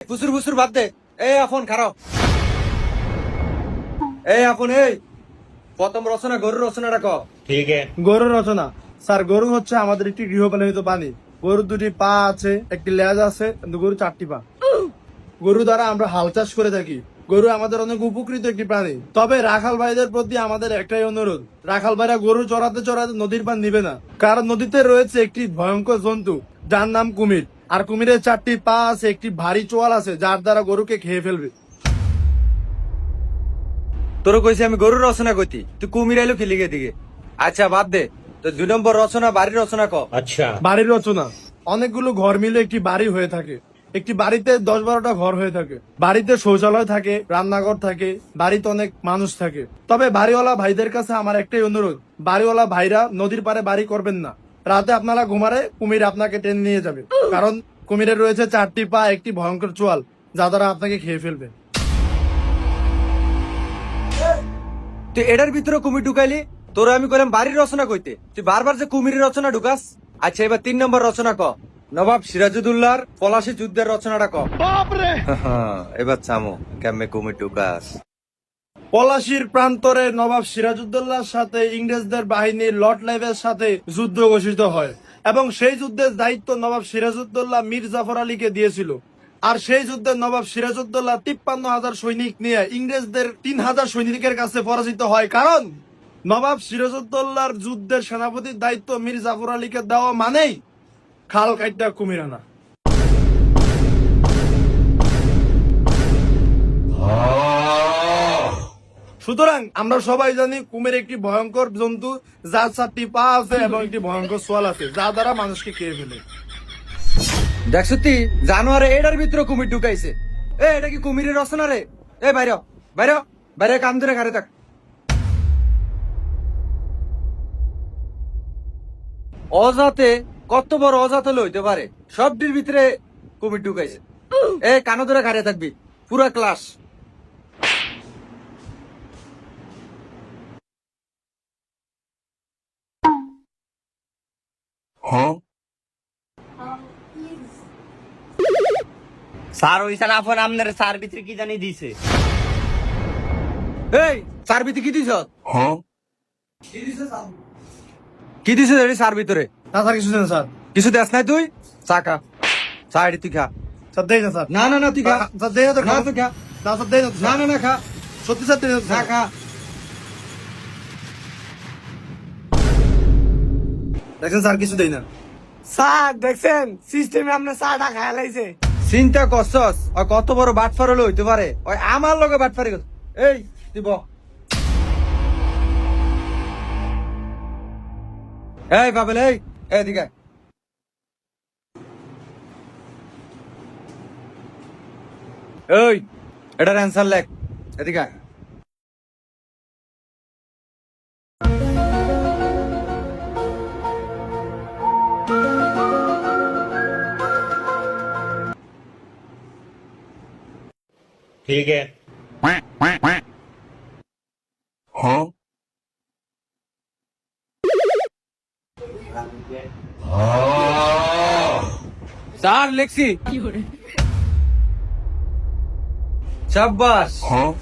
ফুসুর ফুসুর বাদ দে। এই আফন খারাপ। এই আফন এই। প্রথম রচনা গরুর রচনা রাখো ঠিক গরুর রচনা। স্যার গরু হচ্ছে আমাদের একটি গৃহপালিত প্রাণী। গরু দুটি পা আছে একটি লেজ আছে কিন্তু গরু চারটি পা। গরু দ্বারা আমরা হাল চাষ করে থাকি। গরু আমাদের অনেক উপকৃত একটি প্রাণী। তবে রাখাল ভাইদের প্রতি আমাদের একটাই অনুরোধ। রাখাল ভাইরা গরু চড়াতে চড়াতে নদীর পান নিবে না। কারণ নদীতে রয়েছে একটি ভয়ঙ্কর জন্তু যার নাম কুমির। আর কুমিরের চারটি পা আছে একটি ভারী চোয়াল আছে যার দ্বারা গরুকে খেয়ে ফেলবে। তোর কইছি আমি গরুর রচনা কইতি তুই কুমির আইলো খেলি গে দিকে আচ্ছা বাদ দে তো দুই নম্বর রচনা বাড়ির রচনা ক? আচ্ছা। বাড়ির রচনা। অনেকগুলো ঘর মিলে একটি বাড়ি হয়ে থাকে। একটি বাড়িতে দশ বারোটা ঘর হয়ে থাকে। বাড়িতে শৌচালয় থাকে রান্নাঘর থাকে বাড়িতে অনেক মানুষ থাকে। তবে বাড়িওয়ালা ভাইদের কাছে আমার একটাই অনুরোধ বাড়িওয়ালা ভাইরা নদীর পারে বাড়ি করবেন না। রাতে আপনারা ঘুমারে কুমির আপনাকে টেনে নিয়ে যাবে। কারণ কুমিরের রয়েছে চারটি পা একটি ভয়ঙ্কর চোয়াল যা দ্বারা আপনাকে খেয়ে ফেলবে। তুই এটার ভিতরে কুমির ঢুকাইলি? তোর আমি কইলাম বাড়ির রচনা কইতে। তুই বারবার যে কুমিরের রচনা ঢুকাস? আচ্ছা এবার তিন নম্বর রচনা ক। নবাব সিরাজুদ্দৌলার পলাশী যুদ্ধের রচনাটা ক। এবার চামো কেমনে কুমির ঢুকাস? পলাশির প্রান্তরে নবাব সিরাজউদ্দৌলার সাথে ইংরেজদের বাহিনী লর্ড লাইভের সাথে যুদ্ধ ঘোষিত হয় এবং সেই যুদ্ধের দায়িত্ব নবাব সিরাজউদ্দৌলা মীর জাফর আলীকে দিয়েছিল। আর সেই যুদ্ধে নবাব সিরাজউদ্দৌলা তিপ্পান্ন হাজার সৈনিক নিয়ে ইংরেজদের তিন হাজার সৈনিকের কাছে পরাজিত হয়। কারণ নবাব সিরাজউদ্দৌলার যুদ্ধের সেনাপতির দায়িত্ব মীর জাফর আলীকে দেওয়া মানেই খাল কাইটা কুমিরানা। সুতরাং আমরা সবাই জানি কুমির একটি ভয়ঙ্কর জন্তু, যার চারটি পা আছে এবং একটি ভয়ঙ্কর সোয়াল আছে, যা দ্বারা মানুষকে খেয়ে ফেলে। দেখছ তুই জানুয়ারে এটার ভিতরে কুমির ঢুকাইছে। এ, এটা কি কুমিরের রচনা রে? এ, বাইরে বাইরে বাইরে কাম ধরে ঘাড়ে থাক। অজাতে, কত বড় অজাত লইতে পারে? সবটির ভিতরে কুমির ঢুকাইছে। এ কানো ধরে ঘাড়ে থাকবি। পুরা ক্লাস। স্যার ওই স্যার আফর আপনার স্যার ভিতরে কি জানি দিছে। এই সার ভিতরে কি দিছ? কি দিছে রে সার ভিতরে? না স্যার কিছু দেন স্যার। কিছু দেখ নাই তুই? চা খা। চা এটি তুই খা। স্যার দেই না স্যার। না না না তুই খা। স্যার দেই না তো না খা। তুই খা। না স্যার দেই না না না না খা। সত্যি স্যার দেই না খা খা। দেখছেন স্যার কিছু দেই না। স্যার দেখছেন? সিস্টেমে আপনার চাটা খায়া লাইছে চিন্তা করছস? ওই কত বড় বাটফার হলো হইতে পারে? ওই আমার লগে বাটফারি কর এই দিব এই বাবেল এই এদিকে। এই এটার অ্যান্সার লেখ। এদিকে ठीक है। हाँ।, हाँ। सार लेक्सी। हाँ। शाबाश। हाँ।